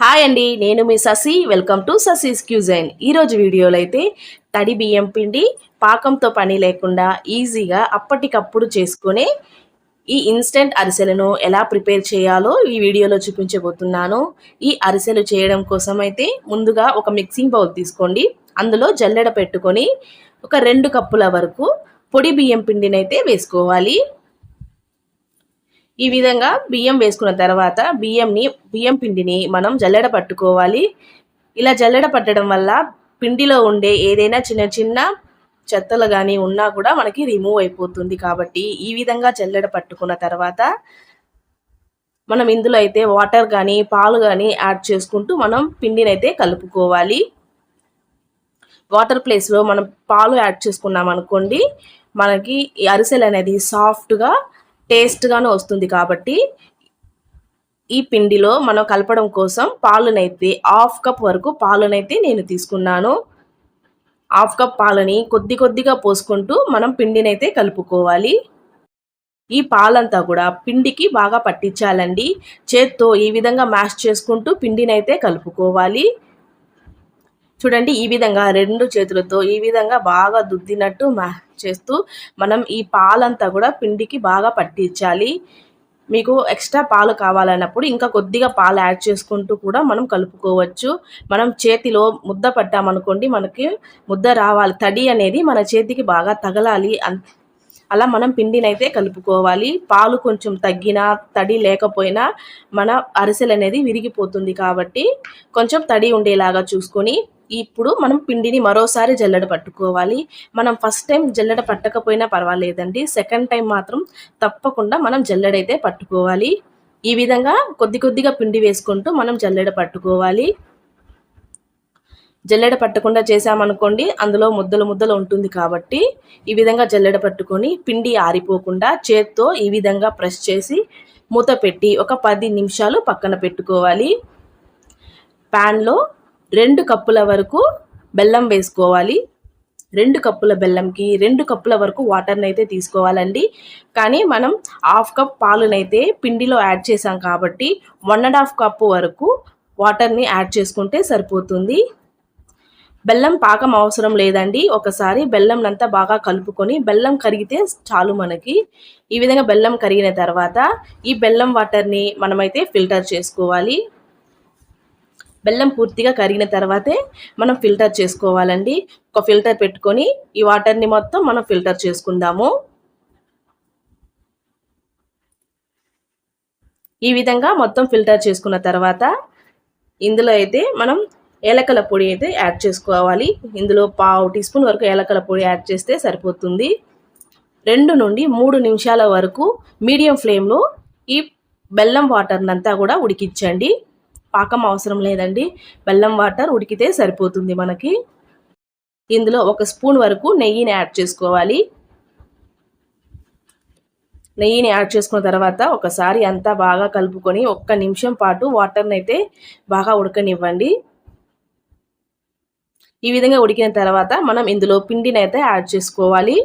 Hi అండి నేను మీ Sasi. Welcome to Sasi's cuisine ఈరోజు వీడియోలో అయితే తడి బియ్యం పిండి పాకంతో పని లేకుండా ఈజీగా అప్పటికప్పుడు చేసుకునే ఈ ఇన్స్టెంట్ అరిసెలను ఎలా ప్రిపేర్ చేయాలో ఈ వీడియోలో చూపించబోతున్నాను. ఈ అరిసెలు చేయడం కోసం అయితే ముందుగా ఒక మిక్సింగ్ బౌల్ తీసుకోండి. అందులో జల్లెడ పెట్టుకొని ఒక రెండు కప్పుల వరకు పొడి బియ్యం పిండినైతే వేసుకోవాలి. ఈ విధంగా బియ్యం వేసుకున్న తర్వాత బియ్యంని బియ్యం పిండిని మనం జల్లెడ పట్టుకోవాలి. ఇలా జల్లెడ పట్టడం వల్ల పిండిలో ఉండే ఏదైనా చిన్న చిన్న చెత్తలు కానీ ఉన్నా కూడా మనకి రిమూవ్ అయిపోతుంది కాబట్టి ఈ విధంగా జల్లెడ పట్టుకున్న తర్వాత మనం ఇందులో అయితే వాటర్ కానీ పాలు కానీ యాడ్ చేసుకుంటూ మనం పిండిని అయితే కలుపుకోవాలి. వాటర్ ప్లేస్లో మనం పాలు యాడ్ చేసుకున్నాం అనుకోండి మనకి అరిసెలు అనేది సాఫ్ట్గా టేస్ట్గానే వస్తుంది కాబట్టి ఈ పిండిలో మనం కలపడం కోసం పాలునైతే హాఫ్ కప్ వరకు పాలునైతే నేను తీసుకున్నాను. హాఫ్ కప్ పాలని కొద్ది కొద్దిగా పోసుకుంటూ మనం పిండినైతే కలుపుకోవాలి. ఈ పాలంతా కూడా పిండికి బాగా పట్టించాలండి. చేత్తో ఈ విధంగా మ్యాష్ చేసుకుంటూ పిండినైతే కలుపుకోవాలి. చూడండి ఈ విధంగా రెండు చేతులతో ఈ విధంగా బాగా దుద్దినట్టు చేస్తూ మనం ఈ పాలంతా కూడా పిండికి బాగా పట్టించాలి. మీకు ఎక్స్ట్రా పాలు కావాలన్నప్పుడు ఇంకా కొద్దిగా పాలు యాడ్ చేసుకుంటూ కూడా మనం కలుపుకోవచ్చు. మనం చేతిలో ముద్ద పట్టామనుకోండి మనకి ముద్ద రావాలి. తడి అనేది మన చేతికి బాగా తగలాలి. అలా మనం పిండినైతే కలుపుకోవాలి. పాలు కొంచెం తగ్గినా తడి లేకపోయినా మన అరిసెలు అనేది విరిగిపోతుంది కాబట్టి కొంచెం తడి ఉండేలాగా చూసుకొని ఇప్పుడు మనం పిండిని మరోసారి జల్లెడ పట్టుకోవాలి. మనం ఫస్ట్ టైం జల్లెడ పట్టకపోయినా పర్వాలేదండి. సెకండ్ టైం మాత్రం తప్పకుండా మనం జల్లెడైతే పట్టుకోవాలి. ఈ విధంగా కొద్ది కొద్దిగా పిండి వేసుకుంటూ మనం జల్లెడ పట్టుకోవాలి. జల్లెడ పట్టకుండా చేసామనుకోండి అందులో ముద్దలు ముద్దలు ఉంటుంది కాబట్టి ఈ విధంగా జల్లెడ పట్టుకొని పిండి ఆరిపోకుండా చేత్తో ఈ విధంగా ప్రెస్ చేసి మూత పెట్టి ఒక పది నిమిషాలు పక్కన పెట్టుకోవాలి. ప్యాన్లో రెండు కప్పుల వరకు బెల్లం వేసుకోవాలి. రెండు కప్పుల బెల్లంకి రెండు కప్పుల వరకు వాటర్ని అయితే తీసుకోవాలండి. కానీ మనం హాఫ్ కప్ పాలునైతే పిండిలో యాడ్ చేసాం కాబట్టి వన్ అండ్ హాఫ్ కప్పు వరకు వాటర్ని యాడ్ చేసుకుంటే సరిపోతుంది. బెల్లం పాకం అవసరం లేదండి. ఒకసారి బెల్లం అంతా బాగా కలుపుకొని బెల్లం కరిగితే చాలు మనకి. ఈ విధంగా బెల్లం కరిగిన తర్వాత ఈ బెల్లం వాటర్ని మనమైతే ఫిల్టర్ చేసుకోవాలి. బెల్లం పూర్తిగా కరిగిన తర్వాతే మనం ఫిల్టర్ చేసుకోవాలండి. ఒక ఫిల్టర్ పెట్టుకొని ఈ వాటర్ని మొత్తం మనం ఫిల్టర్ చేసుకుందాము. ఈ విధంగా మొత్తం ఫిల్టర్ చేసుకున్న తర్వాత ఇందులో అయితే మనం ఏలకల పొడి అయితే యాడ్ చేసుకోవాలి. ఇందులో పావు టీ స్పూన్ వరకు ఏలకల పొడి యాడ్ చేస్తే సరిపోతుంది. రెండు నుండి మూడు నిమిషాల వరకు మీడియం ఫ్లేమ్లో ఈ బెల్లం వాటర్నంతా కూడా ఉడికించండి. పాకం అవసరం లేదండి. బెల్లం వాటర్ ఉడికితే సరిపోతుంది మనకి. ఇందులో ఒక స్పూన్ వరకు నెయ్యిని యాడ్ చేసుకోవాలి. నెయ్యిని యాడ్ చేసుకున్న తర్వాత ఒకసారి అంతా బాగా కలుపుకొని ఒక్క నిమిషం పాటు వాటర్ని అయితే బాగా ఉడకనివ్వండి. ఈ విధంగా ఉడికిన తర్వాత మనం ఇందులో పిండిని అయితే యాడ్ చేసుకోవాలి.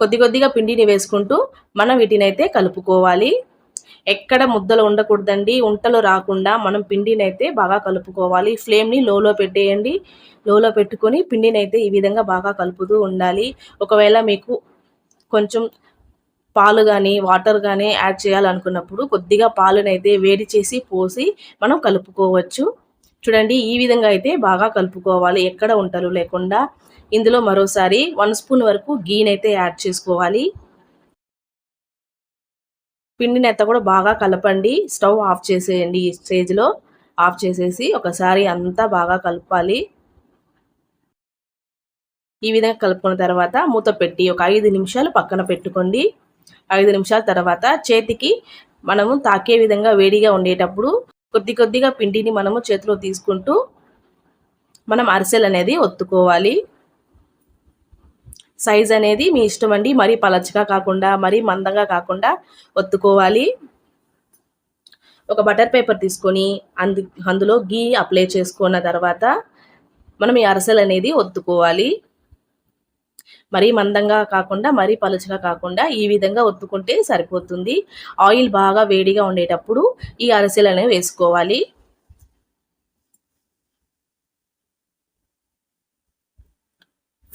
కొద్ది కొద్దిగా పిండిని వేసుకుంటూ మనం వీటిని అయితే కలుపుకోవాలి. ఎక్కడ ముద్దలు ఉండకూడదండి ఉంటలు రాకుండా మనం పిండిని అయితే బాగా కలుపుకోవాలి. ఫ్లేమ్ని లోలో పెట్టేయండి. లోలో పెట్టుకొని పిండిని అయితే ఈ విధంగా బాగా కలుపుతూ ఉండాలి. ఒకవేళ మీకు కొంచెం పాలు కానీ వాటర్ కానీ యాడ్ చేయాలనుకున్నప్పుడు కొద్దిగా పాలనైతే వేడి చేసి పోసి మనం కలుపుకోవచ్చు. చూడండి ఈ విధంగా అయితే బాగా కలుపుకోవాలి. ఎక్కడ ఉంటలు లేకుండా. ఇందులో మరోసారి వన్ స్పూన్ వరకు గీనైతే యాడ్ చేసుకోవాలి. పిండిని అయితే కూడా బాగా కలపండి. స్టవ్ ఆఫ్ చేసేయండి ఈ స్టేజ్లో. ఆఫ్ చేసేసి ఒకసారి అంతా బాగా కలపాలి. ఈ విధంగా కలుపుకున్న తర్వాత మూత పెట్టి ఒక ఐదు నిమిషాలు పక్కన పెట్టుకోండి. ఐదు నిమిషాల తర్వాత చేతికి మనము తాకే విధంగా వేడిగా ఉండేటప్పుడు కొద్ది కొద్దిగా పిండిని మనము చేతిలో తీసుకుంటూ మనం అరిసెలు అనేది ఒత్తుకోవాలి. సైజ్ అనేది మీ ఇష్టం అండి మరీ పలచగా కాకుండా మరీ మందంగా కాకుండా ఒత్తుకోవాలి. ఒక బటర్ పేపర్ తీసుకొని అందు అందులో గీ అప్లై చేసుకున్న తర్వాత మనం ఈ అరసలు అనేది ఒత్తుకోవాలి. మరీ మందంగా కాకుండా మరీ పలుచగా కాకుండా ఈ విధంగా ఒత్తుకుంటే సరిపోతుంది. ఆయిల్ బాగా వేడిగా ఉండేటప్పుడు ఈ అరసెలు అనేవి వేసుకోవాలి.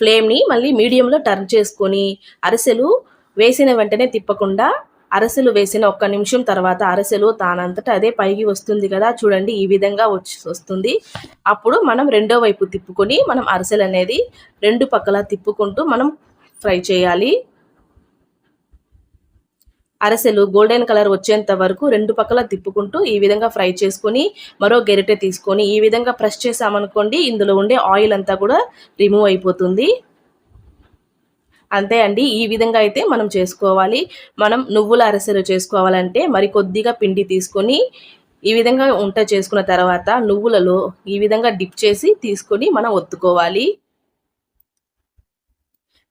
ఫ్లేమ్ని మళ్ళీ మీడియంలో టర్న్ చేసుకొని అరిసెలు వేసిన వెంటనే తిప్పకుండా అరసెలు వేసిన ఒక్క నిమిషం తర్వాత అరసెలు తానంతట అదే పైకి వస్తుంది కదా చూడండి ఈ విధంగా వచ్చి వస్తుంది. అప్పుడు మనం రెండో వైపు తిప్పుకొని మనం అరసెలు అనేది రెండు పక్కల తిప్పుకుంటూ మనం ఫ్రై చేయాలి. అరసెలు గోల్డెన్ కలర్ వచ్చేంత వరకు రెండు పక్కల తిప్పుకుంటూ ఈ విధంగా ఫ్రై చేసుకొని మరో గెరిటె తీసుకొని ఈ విధంగా ప్రెస్ చేసామనుకోండి ఇందులో ఉండే ఆయిల్ అంతా కూడా రిమూవ్ అయిపోతుంది. అంతే అండి ఈ విధంగా అయితే మనం చేసుకోవాలి. మనం నువ్వుల అరసెలు చేసుకోవాలంటే మరి కొద్దిగా పిండి తీసుకొని ఈ విధంగా ఉంట చేసుకున్న తర్వాత నువ్వులలో ఈ విధంగా డిప్ చేసి తీసుకొని మనం ఒత్తుకోవాలి.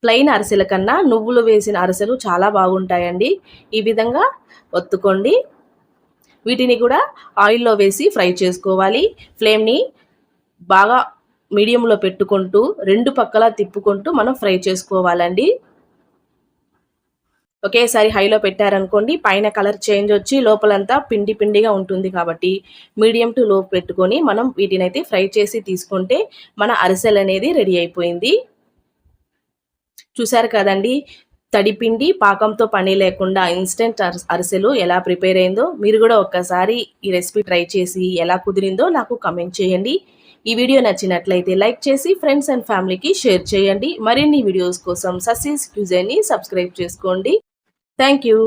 ప్లెయిన్ అరిసెల కన్నా నువ్వులు వేసిన అరిసెలు చాలా బాగుంటాయండి. ఈ విధంగా ఒత్తుకోండి. వీటిని కూడా ఆయిల్లో వేసి ఫ్రై చేసుకోవాలి. ఫ్లేమ్ని బాగా మీడియంలో పెట్టుకుంటూ రెండు పక్కల తిప్పుకుంటూ మనం ఫ్రై చేసుకోవాలండి. ఒకేసారి హైలో పెట్టారనుకోండి పైన కలర్ చేంజ్ వచ్చి లోపలంతా పిండి పిండిగా ఉంటుంది కాబట్టి మీడియం టు లో పెట్టుకొని మనం వీటినైతే ఫ్రై చేసి తీసుకుంటే మన అరిసెలు అనేది రెడీ అయిపోయింది. చూసారు కదండి. తడిపిండి పాకంతో పని లేకుండా ఇన్స్టెంట్ అరిసెలు ఎలా ప్రిపేర్ అయిందో మీరు కూడా ఒక్కసారి ఈ రెసిపీ ట్రై చేసి ఎలా కుదిరిందో నాకు కమెంట్ చేయండి. ఈ వీడియో నచ్చినట్లయితే లైక్ చేసి ఫ్రెండ్స్ అండ్ ఫ్యామిలీకి షేర్ చేయండి. మరిన్ని వీడియోస్ కోసం ససీస్ క్యూజైన్ని సబ్స్క్రైబ్ చేసుకోండి. Thank you.